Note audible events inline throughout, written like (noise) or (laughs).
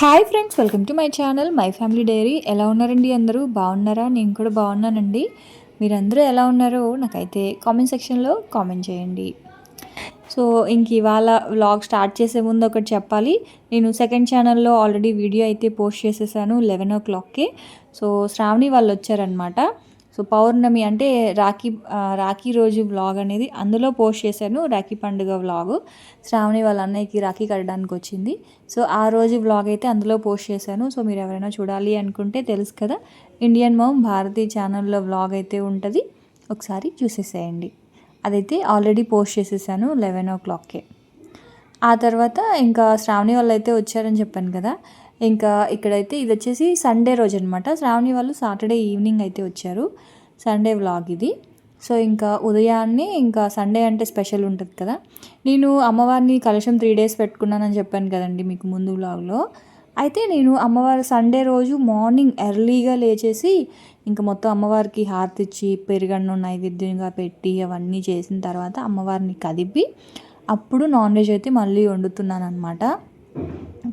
Hi friends welcome to my channel my family diary ఎలా ఉన్నారండి అందరూ? బాగున్నారా? నేను కూడా బాగున్నానండి. మీరందరూ ఎలా ఉన్నారో నాకైతే కామెంట్ సెక్షన్లో కామెంట్ చేయండి. సో ఇంక ఇవాళ వ్లాగ్ స్టార్ట్ చేసే ముందు ఒకటి చెప్పాలి. నేను సెకండ్ ఛానల్లో ఆల్రెడీ వీడియో అయితే పోస్ట్ చేసేసాను లెవెన్ ఓ క్లాక్కి సో శ్రావణి వాళ్ళు వచ్చారనమాట సో పౌర్ణమి అంటే రాఖీ రాఖీ రోజు వ్లాగ్ అనేది అందులో పోస్ట్ చేశాను రాఖీ పండుగ వ్లాగ్ శ్రావణి వాళ్ళ అన్నయ్యకి రాఖీ కట్టడానికి వచ్చింది. సో ఆ రోజు వ్లాగ్ అయితే అందులో పోస్ట్ చేశాను. సో మీరు ఎవరైనా చూడాలి అనుకుంటే తెలుసు కదా ఇండియన్ మామ్ భారతీయ ఛానల్లో వ్లాగ్ అయితే ఉంటుంది. ఒకసారి చూసేసేయండి. అదైతే ఆల్రెడీ పోస్ట్ చేసేసాను లెవెన్ ఓ క్లాక్కే ఆ తర్వాత ఇంకా శ్రావణి వాళ్ళు అయితే వచ్చారని చెప్పాను కదా ఇంకా ఇక్కడైతే ఇది వచ్చేసి సండే రోజు అనమాట శ్రావణి వాళ్ళు సాటర్డే ఈవినింగ్ అయితే వచ్చారు. సండే వ్లాగ్ ఇది. సో ఇంకా ఉదయాన్నే ఇంకా సండే అంటే స్పెషల్ ఉంటుంది కదా. నేను అమ్మవారిని కలశం త్రీ డేస్ పెట్టుకున్నానని చెప్పాను కదండి మీకు ముందు వ్లాగ్లో. అయితే నేను అమ్మవారి సండే రోజు మార్నింగ్ ఎర్లీగా లేచేసి ఇంకా మొత్తం అమ్మవారికి హారతి ఇచ్చి పెరుగన్నం నైవేద్యంగా పెట్టి అవన్నీ చేసిన తర్వాత అమ్మవారిని కదిపి అప్పుడు నాన్ వెజ్ అయితే మళ్ళీ వండుతున్నాను అనమాట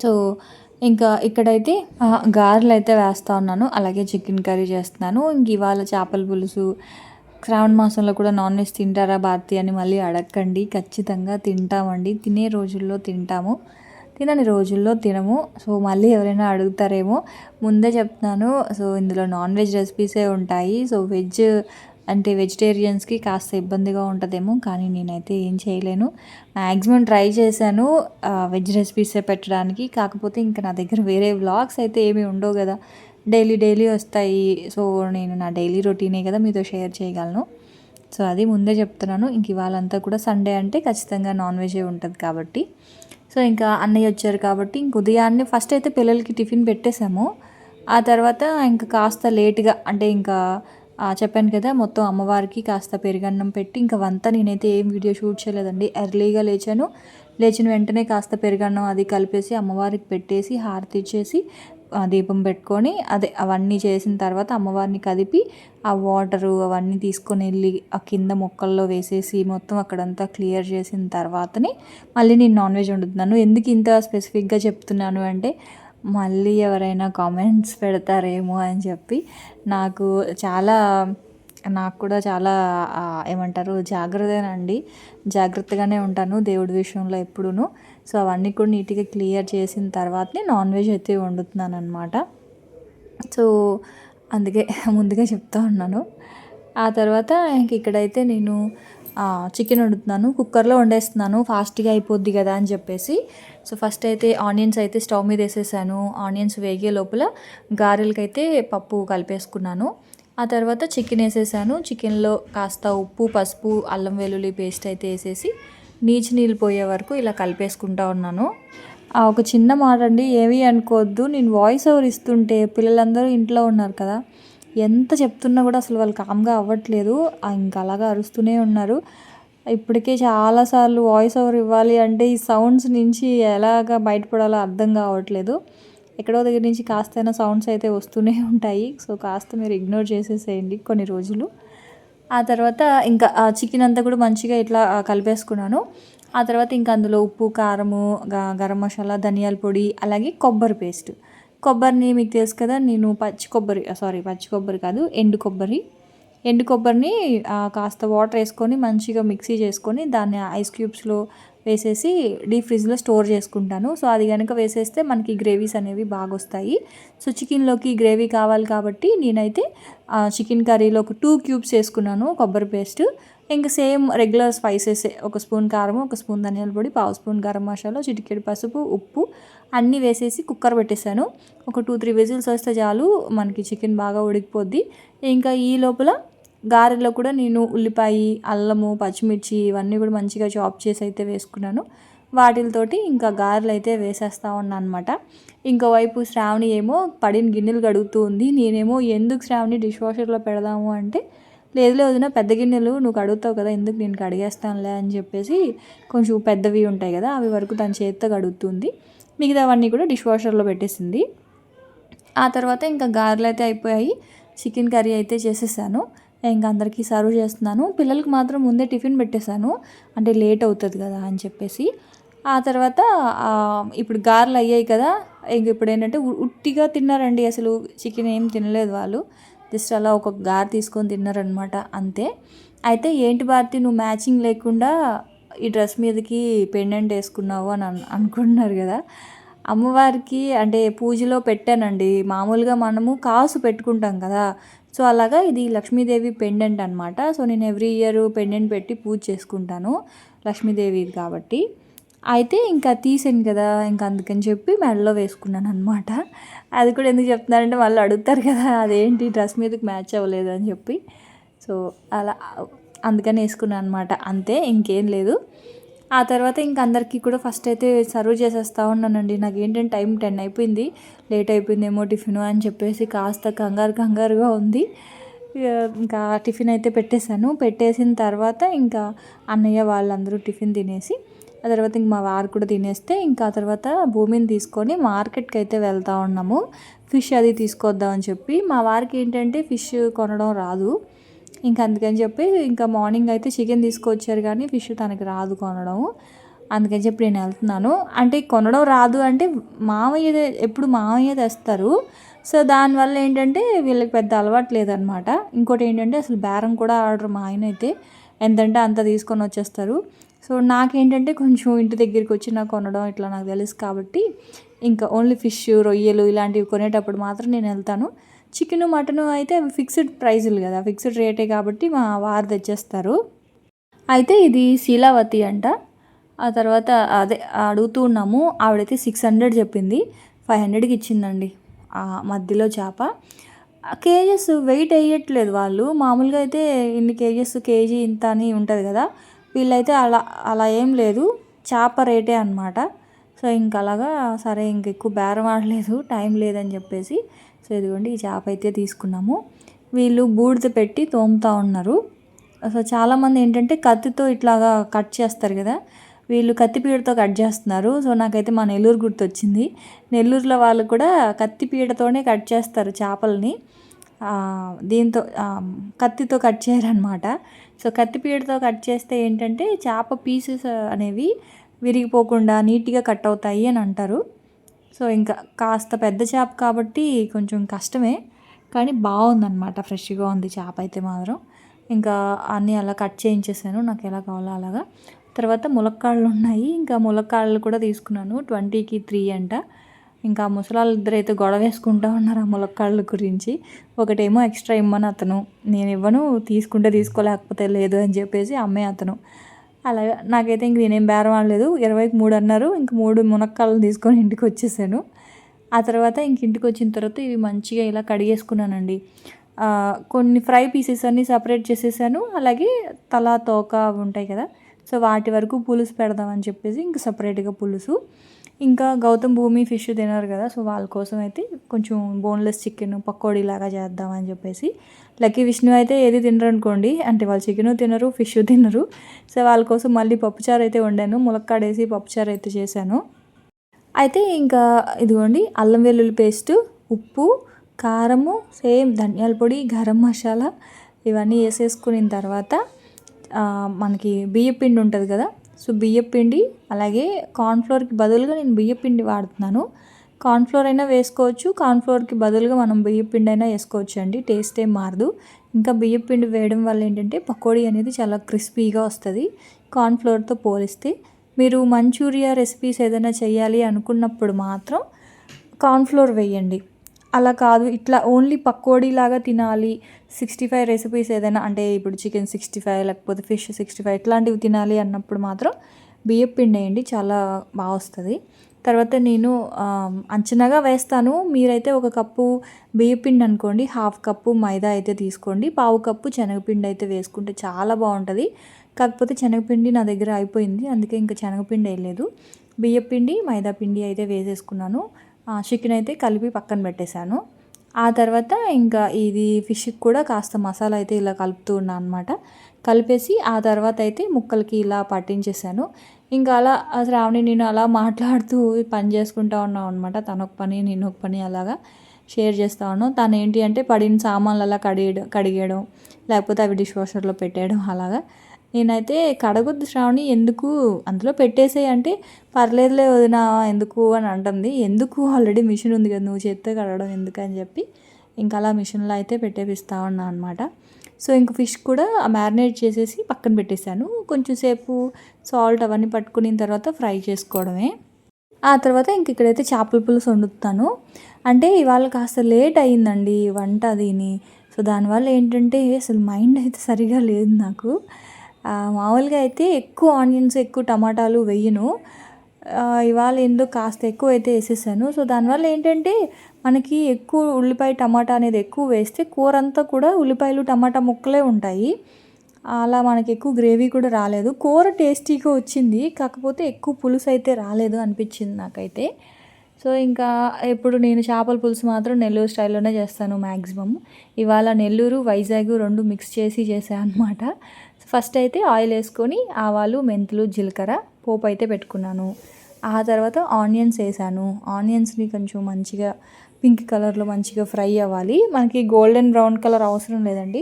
సో ఇంకా ఇక్కడైతే గారెలు అయితే వేస్తూ ఉన్నాను. అలాగే చికెన్ కర్రీ చేస్తున్నాను. ఇంక ఇవాళ చేపల పులుసు. శ్రావణ మాసంలో కూడా నాన్ వెజ్ తింటారా భారతి అని మళ్ళీ అడగండి. ఖచ్చితంగా తింటామండి. తినే రోజుల్లో తింటాము. తినని రోజుల్లో తినము. సో మళ్ళీ ఎవరైనా అడుగుతారేమో. ముందే చెప్తున్నాను. సో ఇందులో నాన్ వెజ్ రెసిపీసే ఉంటాయి. సో వెజ్ అంటే వెజిటేరియన్స్కి కాస్త ఇబ్బందిగా ఉంటుందేమో కానీ నేనైతే ఏం చేయలేను. మ్యాక్సిమం ట్రై చేశాను వెజ్ రెసిపీసే పెట్టడానికి. కాకపోతే ఇంకా నా దగ్గర వేరే వ్లాగ్స్ అయితే ఏమీ ఉండవు కదా. డైలీ డైలీ వస్తాయి. సో నేను నా డైలీ రొటీనే కదా మీతో షేర్ చేయగలను. సో అది ముందే చెప్తున్నాను. ఇంక ఇవాళంతా కూడా సండే అంటే ఖచ్చితంగా నాన్ వెజే ఉంటుంది కాబట్టి. సో ఇంకా అన్నయ్య వచ్చారు కాబట్టి ఇంక ఉదయాన్నే ఫస్ట్ అయితే పిల్లలకి టిఫిన్ పెట్టేశాము. ఆ తర్వాత ఇంకా కాస్త లేట్గా అంటే ఇంకా చెప్పాను కదా మొత్తం అమ్మవారికి కాస్త పెరుగన్నం పెట్టి ఇంకా వంతా నేనైతే ఏం వీడియో షూట్ చేయలేదండి. ఎర్లీగా లేచాను. లేచిన వెంటనే కాస్త పెరుగన్నం అది కలిపేసి అమ్మవారికి పెట్టేసి హారతి ఇచ్చేసి ఆ, దీపం పెట్టుకొని అదే అవన్నీ చేసిన తర్వాత అమ్మవారిని కదిపి ఆ వాటరు అవన్నీ తీసుకొని వెళ్ళి ఆ కింద మొక్కల్లో వేసేసి మొత్తం అక్కడంతా క్లియర్ చేసిన తర్వాతనే మళ్ళీ నేను నాన్ వెజ్ వండుతున్నాను. ఎందుకు ఇంత స్పెసిఫిక్గా చెప్తున్నాను అంటే మళ్ళీ ఎవరైనా కామెంట్స్ పెడతారేమో అని చెప్పి నాకు చాలా నాకు కూడా చాలా ఏమంటారు జాగ్రత్తనండి. జాగ్రత్తగానే ఉంటాను దేవుడి విషయంలో ఎప్పుడూను. సో అవన్నీ కూడా నీట్గా క్లియర్ చేసిన తర్వాతనే నాన్ వెజ్ అయితే వండుతున్నాను అనమాట సో అందుకే (laughs) ముందుగా చెప్తా ఉన్నాను. ఆ తర్వాత ఇంక ఇక్కడైతే నేను చికెన్ వండుతున్నాను కుక్కర్లో వండేస్తున్నాను ఫాస్ట్గా అయిపోద్ది కదా అని చెప్పేసి. సో ఫస్ట్ అయితే ఆనియన్స్ అయితే స్టవ్ మీద వేసేసాను. ఆనియన్స్ వేగే లోపల గారెలకైతే పప్పు కలిపేసుకున్నాను. ఆ తర్వాత చికెన్ వేసేసాను. చికెన్లో కాస్త ఉప్పు పసుపు అల్లం వెల్లుల్లి పేస్ట్ అయితే వేసేసి నీచు నీళ్ళు పోయే వరకు ఇలా కలిపేసుకుంటా ఉన్నాను. ఒక చిన్న మాట అండి ఏమీ అనుకోవద్దు. నేను వాయిస్ ఓవర్ ఇస్తుంటే పిల్లలందరూ ఇంట్లో ఉన్నారు కదా. ఎంత చెప్తున్నా కూడా అసలు వాళ్ళు కామ్గా అవ్వట్లేదు. ఇంకా అలాగా అరుస్తూనే ఉన్నారు. ఇప్పటికే చాలాసార్లు వాయిస్ ఓవర్ ఇవ్వాలి అంటే ఈ సౌండ్స్ నుంచి ఎలాగా బయటపడాలో అర్థం కావట్లేదు. ఎక్కడో దగ్గర నుంచి కాస్తైనా సౌండ్స్ అయితే వస్తూనే ఉంటాయి. సో కాస్త మీరు ఇగ్నోర్ చేసేసేయండి కొన్ని రోజులు. ఆ తర్వాత ఇంకా ఆ చికెన్ అంతా కూడా మంచిగా ఇట్లా కలిపేసుకున్నాను. ఆ తర్వాత ఇంకా అందులో ఉప్పు కారము గ- గరం మసాలా ధనియాల పొడి అలాగే కొబ్బరి పేస్ట్ కొబ్బరిని మీకు తెలుసు కదా నేను పచ్చి కొబ్బరి సారీ పచ్చి కొబ్బరి కాదు ఎండు కొబ్బరి. ఎండు కొబ్బరిని కాస్త వాటర్ వేసుకొని మంచిగా మిక్సీ చేసుకొని దాన్ని ఐస్ క్యూబ్స్లో వేసేసి డీప్ ఫ్రిడ్జ్లో స్టోర్ చేసుకుంటాను. సో అది కనుక వేసేస్తే మనకి గ్రేవీస్ అనేవి బాగా వస్తాయి. సో చికెన్లోకి గ్రేవీ కావాలి కాబట్టి నేనైతే చికెన్ కర్రీలో ఒక టూ క్యూబ్స్ వేసుకున్నాను కొబ్బరి పేస్ట్. ఇంకా సేమ్ రెగ్యులర్ స్పైసెస్ ఒక స్పూన్ కారం ఒక స్పూన్ ధనియాల పొడి పావు స్పూన్ గరం మసాలా చిటికెడు పసుపు ఉప్పు అన్నీ వేసేసి కుక్కర్ పెట్టేశాను. ఒక టూ త్రీ విజిల్స్ వస్తే చాలు మనకి చికెన్ బాగా ఉడికిపోద్ది. ఇంకా ఈ లోపల గారెలో కూడా నేను ఉల్లిపాయ అల్లము పచ్చిమిర్చి ఇవన్నీ కూడా మంచిగా చాప్ చేసి అయితే వేసుకున్నాను. వాటితోటి ఇంకా గారెలు అయితే వేసేస్తా ఉన్నా అనమాట ఇంకోవైపు శ్రావణి ఏమో పడిన గిన్నెలు కడుగుతూ ఉంది. నేనేమో ఎందుకు శ్రావణి డిష్ వాషర్లో పెడదాము అంటే లేదు వదిన పెద్ద గిన్నెలు నువ్వు కడుగుతావు కదా ఎందుకు నేను కడిగేస్తానులే అని చెప్పేసి కొంచెం పెద్దవి ఉంటాయి కదా అవి వరకు తన చేత్తో కడుగుతుంది. మిగతావన్నీ కూడా డిష్ వాషర్లో పెట్టేసింది. ఆ తర్వాత ఇంకా గారెలు అయితే అయిపోయాయి. చికెన్ కర్రీ అయితే చేసేసాను. ఇంకా అందరికీ సర్వ్ చేస్తున్నాను. పిల్లలకి మాత్రం ముందే టిఫిన్ పెట్టేశాను. అంటే లేట్ అవుతుంది కదా అని చెప్పేసి. ఆ తర్వాత ఇప్పుడు గారెలు అయ్యాయి కదా ఇంక ఇప్పుడు ఏంటంటే ఉ- ఉట్టిగా తిన్నారండి అసలు. చికెన్ ఏం తినలేదు వాళ్ళు. జస్ట్ అలా ఒక గారు తీసుకొని తిన్నారనమాట అంతే. అయితే ఏంటి భారతి నువ్వు మ్యాచింగ్ లేకుండా ఈ డ్రెస్ మీదకి పెండెంట్ వేసుకున్నావు అని అనుకుంటున్నారు కదా. అమ్మవారికి అంటే పూజలో పెట్టానండి. మామూలుగా మనము కాసు పెట్టుకుంటాం కదా. సో అలాగా ఇది లక్ష్మీదేవి పెండెంట్ అనమాట సో నేను ఎవ్రీ ఇయర్ పెండెంట్ పెట్టి పూజ చేసుకుంటాను లక్ష్మీదేవి కాబట్టి. అయితే ఇంకా తీసాను కదా ఇంకా అందుకని చెప్పి మెడలో వేసుకున్నాను అనమాట అది కూడా ఎందుకు చెప్తున్నారంటే వాళ్ళు అడుగుతారు కదా అదేంటి డ్రెస్ మీదకి మ్యాచ్ అవ్వలేదు అని చెప్పి. సో అలా అందుకని వేసుకున్నాను అనమాట అంతే ఇంకేం లేదు. ఆ తర్వాత ఇంక అందరికీ కూడా ఫస్ట్ అయితే సర్వ్ చేసేస్తూ ఉన్నానండి. నాకు ఏంటంటే టైం టెన్ అయిపోయింది. లేట్ అయిపోయిందేమో టిఫిన్ అని చెప్పేసి కాస్త కంగారు కంగారుగా ఉంది. ఇక ఇంకా టిఫిన్ అయితే పెట్టేశాను. పెట్టేసిన తర్వాత ఇంకా అన్నయ్య వాళ్ళందరూ టిఫిన్ తినేసి ఆ తర్వాత ఇంక మా వారు కూడా తినేస్తే ఇంకా ఆ తర్వాత భూమిని తీసుకొని మార్కెట్కి అయితే వెళ్తా ఉన్నాము. ఫిష్ అది తీసుకొద్దామని చెప్పి. మా వారికి ఏంటంటే ఫిష్ కొనడం రాదు. ఇంకా అందుకని చెప్పి ఇంకా మార్నింగ్ అయితే చికెన్ తీసుకొచ్చారు కానీ ఫిష్ తనకి రాదు కొనడం. అందుకని చెప్పి నేను వెళ్తున్నాను. అంటే కొనడం రాదు అంటే మామయ్య ఎప్పుడు మామయ్య తెస్తారు. సో దానివల్ల ఏంటంటే వీళ్ళకి పెద్ద అలవాటు లేదనమాట. ఇంకోటి ఏంటంటే అసలు బేరం కూడా ఆర్డర్ మా ఆయన అయితే. ఎంతంటే అంత తీసుకొని వచ్చేస్తారు. సో నాకేంటంటే కొంచెం ఇంటి దగ్గరికి వచ్చి నాకు కొనడం ఇట్లా నాకు తెలుసు కాబట్టి ఇంకా ఓన్లీ ఫిష్ రొయ్యలు ఇలాంటివి కొనేటప్పుడు మాత్రం నేను వెళ్తాను. చికెన్ మటన్ అయితే అవి ఫిక్స్డ్ ప్రైజులు కదా ఫిక్స్డ్ రేటే కాబట్టి మా వారు తెచ్చేస్తారు. అయితే ఇది శీలావతి అంట. ఆ తర్వాత అదే అడుగుతూ ఉన్నాము. ఆవిడైతే సిక్స్ హండ్రెడ్ చెప్పింది. ఫైవ్ హండ్రెడ్కి ఇచ్చిందండి ఆ మధ్యలో చేప. కేజెస్ వెయిట్ వేయట్లేదు వాళ్ళు. మామూలుగా అయితే ఇన్ని కేజెస్ కేజీ ఇంత అని ఉంటుంది కదా. వీళ్ళైతే అలా అలా ఏం లేదు. చేప రేటే అనమాట సో ఇంక అలాగా సరే ఇంక ఎక్కువ బేరం ఆడలేదు టైం లేదని చెప్పేసి. సో ఇదిగోండి ఈ చేప అయితే తీసుకున్నాము. వీళ్ళు బూడిద పెట్టి తోముతా ఉన్నారు. సో చాలామంది ఏంటంటే కత్తితో ఇట్లాగా కట్ చేస్తారు కదా. వీళ్ళు కత్తిపీడతో కట్ చేస్తున్నారు. సో నాకైతే మా నెల్లూరు గుర్తొచ్చింది. నెల్లూరులో వాళ్ళు కూడా కత్తిపీడతోనే కట్ చేస్తారు చేపల్ని. దీంతో కత్తితో కట్ చేయరనమాట సో కత్తిపీడతో కట్ చేస్తే ఏంటంటే చేప పీసెస్ అనేవి విరిగిపోకుండా నీట్గా కట్ అవుతాయి అని అంటారు. సో ఇంకా కాస్త పెద్ద చేప కాబట్టి కొంచెం కష్టమే కానీ బాగుందన్నమాట. ఫ్రెష్గా ఉంది చేప అయితే మాత్రం. ఇంకా అన్నీ అలా కట్ చేయించేసాను నాకు ఎలా కావాలో అలాగా. తర్వాత ములక్కాళ్ళు ఉన్నాయి. ఇంకా ములక్కాళ్ళు కూడా తీసుకున్నాను. ట్వంటీకి త్రీ అంట. ఇంకా ముసలాళ్ళిద్దరు అయితే గొడవ వేసుకుంటూ ఉన్నారు ఆ ములక్కాళ్ళ గురించి. ఒకటేమో ఎక్స్ట్రా ఇమ్మని అతను. నేను ఇవ్వను తీసుకుంటే తీసుకోలేకపోతే లేదు అని చెప్పేసి అమ్మే అతను. అలాగే నాకైతే ఇంక నేనేం బేరం అనలేదు ఇరవైకి మూడు అన్నారు. ఇంక మూడు మునక్కాయలు తీసుకొని ఇంటికి వచ్చేసాను. ఆ తర్వాత ఇంక ఇంటికి వచ్చిన తర్వాత ఇవి మంచిగా ఇలా కడిగేసుకున్నానండి. కొన్ని ఫ్రై పీసెస్ అన్నీ సపరేట్ చేసేసాను. అలాగే తల తోక అవి ఉంటాయి కదా. సో వాటి వరకు పులుసు పెడదామని చెప్పేసి ఇంక సపరేట్గా పులుసు. ఇంకా గౌతమ్ భూమి ఫిష్ తినరు కదా సో వాళ్ళ కోసం అయితే కొంచెం బోన్లెస్ చికెన్ పకోడీ లాగా చేద్దామని చెప్పేసి. లక్కీ విష్ణు అయితే ఏది తినరు అనుకోండి అంటే వాళ్ళు చికెను తినరు ఫిష్ తినరు. సో వాళ్ళ కోసం మళ్ళీ పప్పుచారు అయితే వండాను ములక్కాడేసి పప్పుచారు అయితే చేశాను. అయితే ఇంకా ఇదిగోండి అల్లం వెల్లుల్లి పేస్ట్ ఉప్పు కారము సేమ్ ధనియాల పొడి గరం మసాలా ఇవన్నీ వేసేసుకున్న తర్వాత మనకి బియ్య పిండి ఉంటుంది కదా సో బియ్యపిండి అలాగే కార్న్ఫ్లోర్కి బదులుగా నేను బియ్యపిండి వాడుతున్నాను. కార్న్ఫ్లోర్ అయినా వేసుకోవచ్చు కార్న్ఫ్లోర్కి బదులుగా మనం బియ్యపిండి అయినా వేసుకోవచ్చు అండి టేస్ట్ ఏం మారదు. ఇంకా బియ్యపిండి వేయడం వల్ల ఏంటంటే పకోడీ అనేది చాలా క్రిస్పీగా వస్తుంది కార్న్ఫ్లోర్తో పోలిస్తే. మీరు మంచూరియా రెసిపీస్ ఏదైనా చేయాలి అనుకున్నప్పుడు మాత్రం కార్న్ఫ్లోర్ వేయండి. అలా కాదు ఇట్లా ఓన్లీ పకోడీ లాగా తినాలి సిక్స్టీ ఫైవ్ రెసిపీస్ ఏదైనా అంటే ఇప్పుడు చికెన్ సిక్స్టీ ఫైవ్ లేకపోతే ఫిష్ సిక్స్టీ ఫైవ్ ఇట్లాంటివి తినాలి అన్నప్పుడు మాత్రం బియ్యం పిండి వేయండి చాలా బాగా వస్తుంది. తర్వాత నేను అంచనాగా వేస్తాను. మీరైతే ఒక కప్పు బియ్యపిండి అనుకోండి హాఫ్ కప్పు మైదా అయితే తీసుకోండి పావు కప్పు శనగపిండి అయితే వేసుకుంటే చాలా బాగుంటుంది. కాకపోతే శనగపిండి నా దగ్గర అయిపోయింది అందుకే ఇంకా శనగపిండి వేయలేదు. బియ్యపిండి మైదా పిండి అయితే వేసేసుకున్నాను. చికెన్ అయితే కలిపి పక్కన పెట్టేశాను. ఆ తర్వాత ఇంకా ఇది ఫిష్కి కూడా కాస్త మసాలా అయితే ఇలా కలుపుతూ ఉన్నాను అనమాట కలిపేసి ఆ తర్వాత అయితే ముక్కలకి ఇలా పట్టించేసాను. ఇంకా అలా శ్రావణి నేను అలా మాట్లాడుతూ పని చేసుకుంటా ఉన్నాం అనమాట తనొక ఒక పని నేను ఒక పని అలాగా. షేర్ చేస్తాను. తను ఏంటి అంటే పడిన సామాన్లు అలా కడిగడం కడిగేయడం లేకపోతే అవి డిష్ వాషర్లో పెట్టేయడం అలాగా. నేనైతే కడగొద్దు శ్రావణి ఎందుకు? అందులో పెట్టేసేయి అంటే పర్లేదులే వదిన ఎందుకు అని అంటుంది. ఎందుకు? ఆల్రెడీ మిషన్ ఉంది కదా నువ్వు చేత్తో కడగడం ఎందుకు అని చెప్పి. ఇంకా అలా మిషన్లో అయితే పెట్టేపిస్తా ఉన్నా అనమాట సో ఇంక ఫిష్ కూడా మ్యారినేట్ చేసేసి పక్కన పెట్టేశాను. కొంచెం సేపు సాల్ట్ అవన్నీ పట్టుకున్న తర్వాత ఫ్రై చేసుకోవడమే. ఆ తర్వాత ఇంక ఇక్కడైతే చేపల పులుసు వండుతాను. అంటే ఇవాళ కాస్త లేట్ అయిందండి వంట దీని. సో దానివల్ల ఏంటంటే అసలు మైండ్ అయితే సరిగా లేదు నాకు. మామూలుగా అయితే ఎక్కువ ఆనియన్స్ ఎక్కువ టమాటాలు వేయను. ఇవాళ ఎందుకు కాస్త ఎక్కువ అయితే వేసేసాను. సో దానివల్ల ఏంటంటే మనకి ఎక్కువ ఉల్లిపాయ టమాటా అనేది ఎక్కువ వేస్తే కూర అంతా కూడా ఉల్లిపాయలు టమాటా ముక్కలే ఉంటాయి. అలా మనకి ఎక్కువ గ్రేవీ కూడా రాలేదు. కూర టేస్టీగా వచ్చింది. కాకపోతే ఎక్కువ పులుసు అయితే రాలేదు అనిపించింది నాకైతే. సో ఇంకా ఇప్పుడు నేను చేపల పులుసు మాత్రం నెల్లూరు స్టైల్లోనే చేస్తాను మ్యాక్సిమం ఇవాళ నెల్లూరు వైజాగ్ రెండు మిక్స్ చేసి చేశాను అనమాట ఫస్ట్ అయితే ఆయిల్ వేసుకొని ఆవాలు మెంతులు జీలకర్ర పోపు అయితే పెట్టుకున్నాను. ఆ తర్వాత ఆనియన్స్ వేసాను. ఆనియన్స్ని కొంచెం మంచిగా పింక్ కలర్లో మంచిగా ఫ్రై అవ్వాలి. మనకి గోల్డెన్ బ్రౌన్ కలర్ అవసరం లేదండి.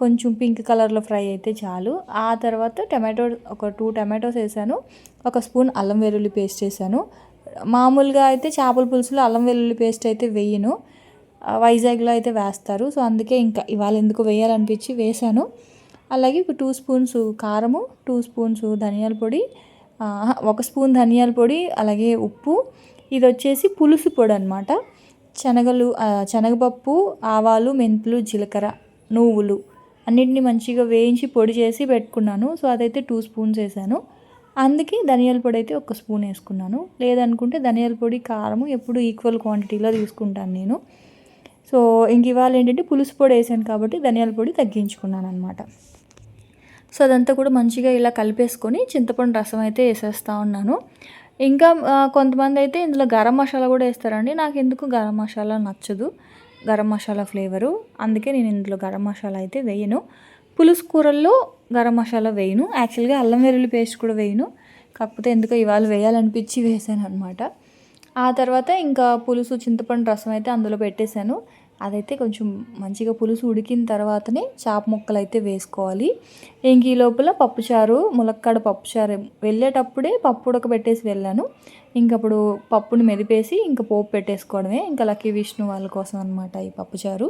కొంచెం పింక్ కలర్లో ఫ్రై అయితే చాలు. ఆ తర్వాత టమాటో ఒక టూ టమాటోస్ వేసాను. ఒక స్పూన్ అల్లం వెల్లుల్లి పేస్ట్ వేసాను. మామూలుగా అయితే చేపల పులుసులో అల్లం వెల్లుల్లి పేస్ట్ అయితే వేయను. వైజాగ్లో అయితే వేస్తారు. సో అందుకే ఇంకా ఇవాళ ఎందుకు వేయాలనిపించి వేసాను. అలాగే టూ స్పూన్స్ కారము టూ స్పూన్స్ ధనియాల పొడి ఒక స్పూన్ ధనియాల పొడి అలాగే ఉప్పు. ఇది వచ్చేసి పులుసు పొడి అనమాట శనగలు శనగపప్పు ఆవాలు మెంతులు జీలకర్ర నువ్వులు. అన్నింటినీ మంచిగా వేయించి పొడి చేసి పెట్టుకున్నాను. సో అదైతే టూ స్పూన్స్ వేసాను. అందుకే ధనియాల పొడి అయితే ఒక స్పూన్ వేసుకున్నాను. లేదనుకుంటే ధనియాల పొడి కారము ఎప్పుడు ఈక్వల్ క్వాంటిటీలో తీసుకుంటాను నేను. సో ఇంక ఇవాళ ఏంటంటే పులుసు పొడి వేసాను కాబట్టి ధనియాల పొడి తగ్గించుకున్నాను అనమాట సో అదంతా కూడా మంచిగా ఇలా కలిపేసుకొని చింతపండు రసం అయితే వేసేస్తూ ఉన్నాను. ఇంకా కొంతమంది అయితే ఇందులో గరం మసాలా కూడా వేస్తారండి. నాకు ఎందుకు గరం మసాలా నచ్చదు. గరం మసాలా ఫ్లేవరు. అందుకే నేను ఇందులో గరం మసాలా అయితే వేయను. పులుసు కూరల్లో గరం మసాలా వేయను. యాక్చువల్గా అల్లం వెల్లుల్లి పేస్ట్ కూడా వేయను. కాకపోతే ఎందుకో ఇవాళ వేయాలనిపించి వేసాను అనమాట ఆ తర్వాత ఇంకా పులుసు చింతపండు రసం అయితే అందులో పెట్టేశాను. అదైతే కొంచెం మంచిగా పులుసు ఉడికిన తర్వాతనే చాప ముక్కలు అయితే వేసుకోవాలి. ఇంక ఈ లోపల పప్పుచారు ములక్కాడ పప్పుచారు. వెళ్ళేటప్పుడే పప్పు ఉడకబెట్టేసి వెళ్ళాను. ఇంకప్పుడు పప్పుని మెదిపేసి ఇంకా పోపు పెట్టేసుకోవడమే. ఇంకా లక్కీ విష్ణు వాళ్ళ కోసం అనమాట ఈ పప్పుచారు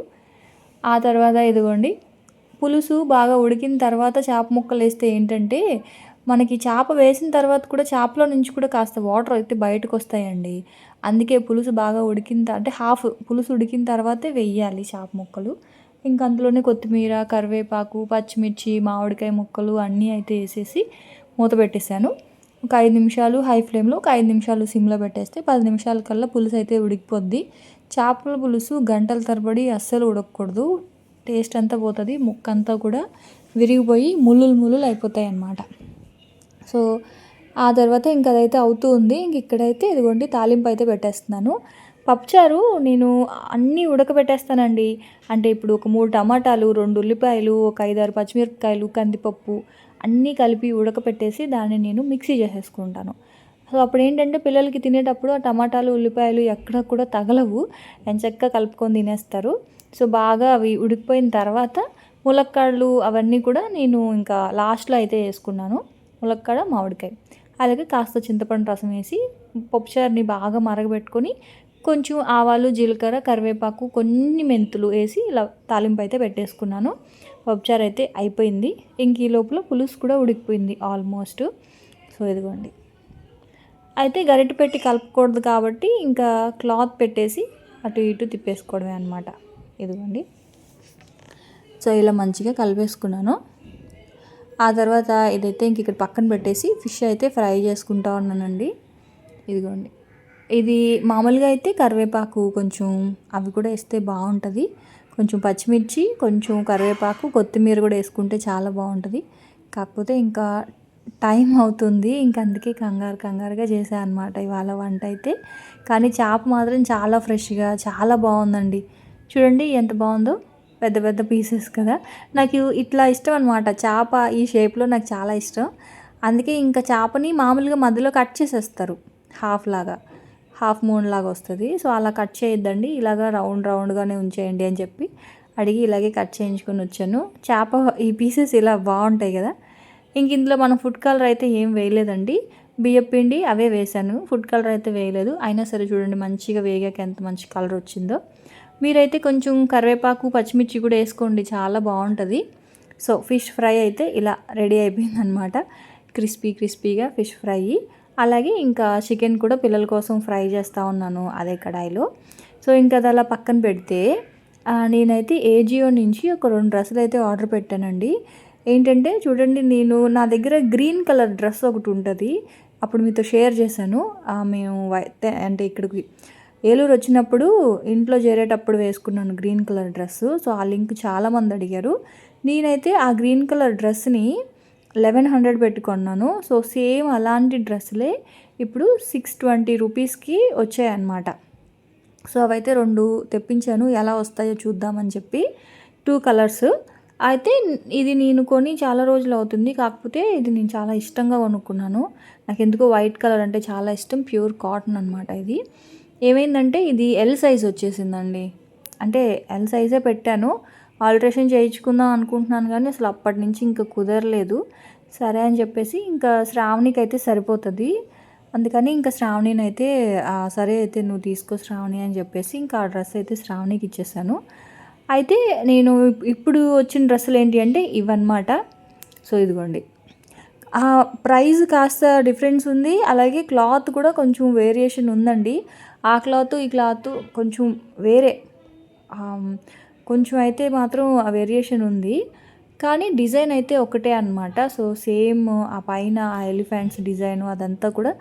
ఆ తర్వాత ఇదిగోండి పులుసు బాగా ఉడికిన తర్వాత చేప ముక్కలు వేస్తే ఏంటంటే మనకి చేప వేసిన తర్వాత కూడా చేపలో నుంచి కూడా కాస్త వాటర్ అయితే బయటకు వస్తాయండి అందుకే పులుసు బాగా ఉడికిన అంటే హాఫ్ పులుసు ఉడికిన తర్వాతే వెయ్యాలి చేప ముక్కలు. ఇంకా అందులోనే కొత్తిమీర కరివేపాకు పచ్చిమిర్చి మామిడికాయ ముక్కలు అన్నీ అయితే వేసేసి మూత పెట్టేశాను. ఒక ఐదు నిమిషాలు హై ఫ్లేమ్లో ఒక ఐదు నిమిషాలు సిమ్లో పెట్టేస్తే పది నిమిషాల కల్లా పులుసు అయితే ఉడికిపోద్ది. చేపల పులుసు గంటల తరబడి అస్సలు ఉడకకూడదు. టేస్ట్ అంతా పోతుంది ముక్క అంతా కూడా విరిగిపోయి ముళ్ళులు ముళ్ళులు అయిపోతాయి అన్నమాట. సో ఆ తర్వాత ఇంక అదైతే అవుతూ ఉంది. ఇంక ఇక్కడైతే ఇదిగోండి తాలింపు అయితే పెట్టేస్తున్నాను. పప్పుచారు నేను అన్నీ ఉడకబెట్టేస్తానండి. అంటే ఇప్పుడు ఒక మూడు టమాటాలు రెండు ఉల్లిపాయలు ఒక ఐదారు పచ్చిమిరపకాయలు కందిపప్పు అన్నీ కలిపి ఉడకపెట్టేసి దాన్ని నేను మిక్సీ చేసేసుకుంటాను. సో అప్పుడు ఏంటంటే పిల్లలకి తినేటప్పుడు ఆ టమాటాలు ఉల్లిపాయలు ఎక్కడ కూడా తగలవు. ఎంచక్క కలుపుకొని తినేస్తారు. సో బాగా అవి ఉడికిపోయిన తర్వాత ములక్కాడలు అవన్నీ కూడా నేను ఇంకా లాస్ట్లో అయితే వేసుకున్నాను. ములక్కాడ మామిడికాయ. అలాగే కాస్త చింతపండు రసం వేసి పప్పుచారుని బాగా మరగబెట్టుకొని కొంచెం ఆవాలు జీలకర్ర కరివేపాకు కొన్ని మెంతులు వేసి ఇలా తాలింపు అయితే పెట్టేసుకున్నాను. పప్పుచారు అయితే అయిపోయింది. ఇంక ఈ లోపల పులుసు కూడా ఉడికిపోయింది ఆల్మోస్ట్. సో ఇదిగోండి. అయితే గరిటె పెట్టి కలపకూడదు కాబట్టి ఇంకా క్లాత్ పెట్టేసి అటు ఇటు తిప్పేసుకోవడమే అనమాట ఇదిగోండి. సో ఇలా మంచిగా కలిపేసుకున్నాను. ఆ తర్వాత ఇదైతే ఇంక ఇక్కడ పక్కన పెట్టేసి ఫిష్ అయితే ఫ్రై చేసుకుంటా ఉన్నానండి. ఇదిగోండి. ఇది మామూలుగా అయితే కరివేపాకు కొంచెం అవి కూడా వేస్తే బాగుంటుంది. కొంచెం పచ్చిమిర్చి కొంచెం కరివేపాకు కొత్తిమీర కూడా వేసుకుంటే చాలా బాగుంటుంది. కాకపోతే ఇంకా టైం అవుతుంది. ఇంక అందుకే కంగారు కంగారుగా చేశాను అనమాట ఇవాళ వంట అయితే. కానీ చేప మాత్రం చాలా ఫ్రెష్గా చాలా బాగుందండి. చూడండి ఎంత బాగుందో. పెద్ద పెద్ద పీసెస్ కదా. నాకు ఇట్లా ఇష్టం అనమాట చేప ఈ షేప్లో నాకు చాలా ఇష్టం. అందుకే ఇంకా చేపని మామూలుగా మధ్యలో కట్ చేసేస్తారు. హాఫ్ లాగా. హాఫ్ మూన్ లాగా వస్తుంది. సో అలా కట్ చేయొద్దండి. ఇలాగా రౌండ్ రౌండ్గానే ఉంచేయండి అని చెప్పి అడిగి ఇలాగే కట్ చేయించుకొని వచ్చాను. చేప ఈ పీసెస్ ఇలా బాగుంటాయి కదా. ఇంక ఇందులో మనం ఫుడ్ కలర్ అయితే ఏం వేయలేదండి. బియ్యం పిండి అవే వేశాను. ఫుడ్ కలర్ అయితే వేయలేదు. అయినా సరే చూడండి మంచిగా వేగాక ఎంత మంచి కలర్ వచ్చిందో. మీరైతే కొంచెం కరివేపాకు పచ్చిమిర్చి కూడా వేసుకోండి. చాలా బాగుంటుంది. సో ఫిష్ ఫ్రై అయితే ఇలా రెడీ అయిపోయింది అనమాట క్రిస్పీ క్రిస్పీగా ఫిష్ ఫ్రై. అలాగే ఇంకా చికెన్ కూడా పిల్లల కోసం ఫ్రై చేస్తూ ఉన్నాను అదే కడాయిలో. సో ఇంకా అది అలా పక్కన పెడితే నేనైతే ఏజియో నుంచి ఒక రెండు డ్రెస్సులు అయితే ఆర్డర్ పెట్టానండి. ఏంటంటే చూడండి నేను నా దగ్గర గ్రీన్ కలర్ డ్రెస్ ఒకటి ఉంటుంది. అప్పుడు మీతో షేర్ చేశాను. మేము అంటే ఇక్కడికి ఏలూరు వచ్చినప్పుడు ఇంట్లో చేరేటప్పుడు వేసుకున్నాను గ్రీన్ కలర్ డ్రెస్సు. సో ఆ లింక్ చాలామంది అడిగారు. నేనైతే ఆ గ్రీన్ కలర్ డ్రెస్ని లెవెన్ హండ్రెడ్ పెట్టుకున్నాను. సో సేమ్ అలాంటి డ్రెస్సులే ఇప్పుడు సిక్స్ ట్వంటీ రూపీస్కి వచ్చాయన్నమాట. సో అవైతే రెండు తెప్పించాను. ఎలా వస్తాయో చూద్దామని చెప్పి టూ కలర్స్. అయితే ఇది నేను కొని చాలా రోజులు అవుతుంది. కాకపోతే ఇది నేను చాలా ఇష్టంగా కొనుక్కున్నాను. నాకు ఎందుకో వైట్ కలర్ అంటే చాలా ఇష్టం. ప్యూర్ కాటన్ అనమాట ఇది. ఏమైందంటే ఇది ఎల్ సైజ్ వచ్చేసిందండి. అంటే ఎల్ సైజే పెట్టాను. ఆల్ట్రేషన్ చేయించుకుందాం అనుకుంటున్నాను కానీ అసలు అప్పటి నుంచి ఇంకా కుదరలేదు. సరే అని చెప్పేసి ఇంకా శ్రావణికి అయితే సరిపోతుంది. అందుకని ఇంకా శ్రావణిని అయితే సరే అయితే నువ్వు తీసుకో శ్రావణి అని చెప్పేసి ఇంకా ఆ డ్రెస్ అయితే శ్రావణికి ఇచ్చేసాను. అయితే నేను ఇప్పుడు వచ్చిన డ్రెస్సులు ఏంటి అంటే ఇవన్నమాట. సో ఇదిగోండి. ఆ ప్రైస్ కాస్త డిఫరెన్స్ ఉంది. అలాగే క్లాత్ కూడా కొంచెం వేరియేషన్ ఉందండి. ఆ క్లాత్ ఈ క్లాత్ కొంచెం వేరే. కొంచెం అయితే మాత్రం ఆ వేరియేషన్ ఉంది. కానీ డిజైన్ అయితే ఒకటే అనమాట సో సేమ్ ఆ పైన ఆ ఎలిఫెంట్స్ డిజైన్ అదంతా కూడా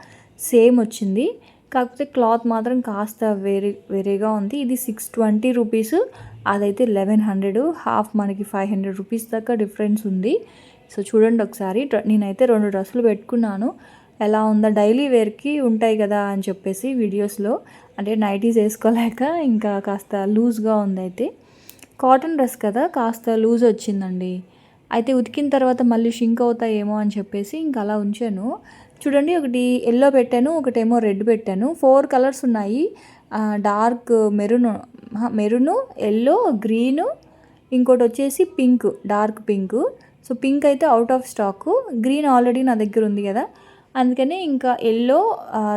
సేమ్ వచ్చింది. కాకపోతే క్లాత్ మాత్రం కాస్త వేరే వేరేగా ఉంది. ఇది సిక్స్ ట్వంటీ రూపీస్ అదైతే లెవెన్ హండ్రెడ్ హాఫ్ మనకి ఫైవ్ హండ్రెడ్ రూపీస్ దాకా డిఫరెన్స్ ఉంది. సో చూడండి ఒకసారి. నేనైతే రెండు డ్రెస్సులు పెట్టుకున్నాను. ఎలా ఉందా డైలీ వేర్కి ఉంటాయి కదా అని చెప్పేసి వీడియోస్లో. అంటే నైటీస్ వేసుకోలేక ఇంకా కాస్త లూజ్గా ఉంది అయితే కాటన్ డ్రెస్ కదా కాస్త లూజ్ వచ్చిందండి. అయితే ఉతికిన తర్వాత మళ్ళీ షింక్ అవుతాయేమో అని చెప్పేసి ఇంకా అలా ఉంచాను. చూడండి ఒకటి ఎల్లో పెట్టాను ఒకటేమో రెడ్ పెట్టాను. ఫోర్ కలర్స్ ఉన్నాయి. Dark maroon maroon yellow green ఇంకోటి వచ్చేసి pink dark pink. So pink అయితే out of stock green already నా దగ్గర ఉంది కదా. అందుకని ఇంకా ఎల్లో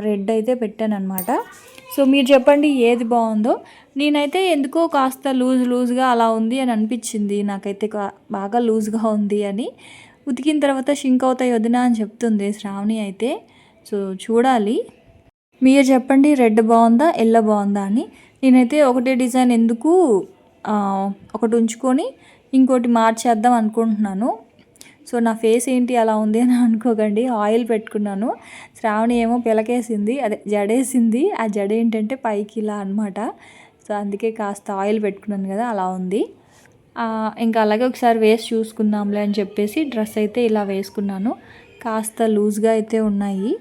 రెడ్ అయితే పెట్టాను అనమాట సో మీరు చెప్పండి ఏది బాగుందో. నేనైతే ఎందుకో కాస్త లూజ్ లూజ్గా అలా ఉంది అని అనిపించింది. నాకైతే బాగా లూజ్గా ఉంది అని. ఉతికిన తర్వాత షింక్ అవుతాయి వదినా అని చెప్తుంది శ్రావణి అయితే. సో చూడాలి. మీరు చెప్పండి రెడ్ బాగుందా ఎల్లో బాగుందా అని. నేనైతే ఒకటే డిజైన్ ఎందుకు ఒకటి ఉంచుకొని ఇంకోటి మార్చేద్దాం అనుకుంటున్నాను. సో నా ఫేస్ ఏంటి అలా ఉంది అని అనుకోకండి. ఆయిల్ పెట్టుకున్నాను. శ్రావణి ఏమో పిలకేసింది. అదే జడేసింది. ఆ జడ ఏంటంటే పైకి ఇలా అనమాట సో అందుకే కాస్త ఆయిల్ పెట్టుకున్నాను కదా అలా ఉంది. ఇంకా అలాగే ఒకసారి వేసి చూసుకుందాంలే అని చెప్పేసి డ్రెస్ అయితే ఇలా వేసుకున్నాను. కాస్త లూజ్గా అయితే ఉన్నాయి.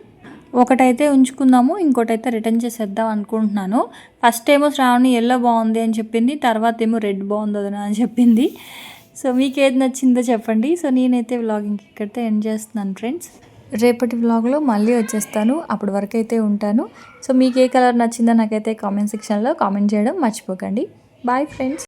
ఒకటైతే ఉంచుకుందాము ఇంకోటైతే రిటర్న్ చేసేద్దాం అనుకుంటున్నాను. ఫస్ట్ ఏమో శ్రావణి ఎల్లో బాగుంది అని చెప్పింది తర్వాత ఏమో రెడ్ బాగుంది అని చెప్పింది. సో మీకు ఏది నచ్చిందో చెప్పండి. సో నేనైతే వ్లాగింగ్ ఇక్కడితో ఎండ్ చేస్తున్నాను ఫ్రెండ్స్. రేపటి వ్లాగ్లో మళ్ళీ వచ్చేస్తాను. అప్పటి వరకు అయితే ఉంటాను. సో మీకు ఏ కలర్ నచ్చిందో నాకైతే కామెంట్ సెక్షన్లో కామెంట్ చేయడం మర్చిపోకండి. Bye friends.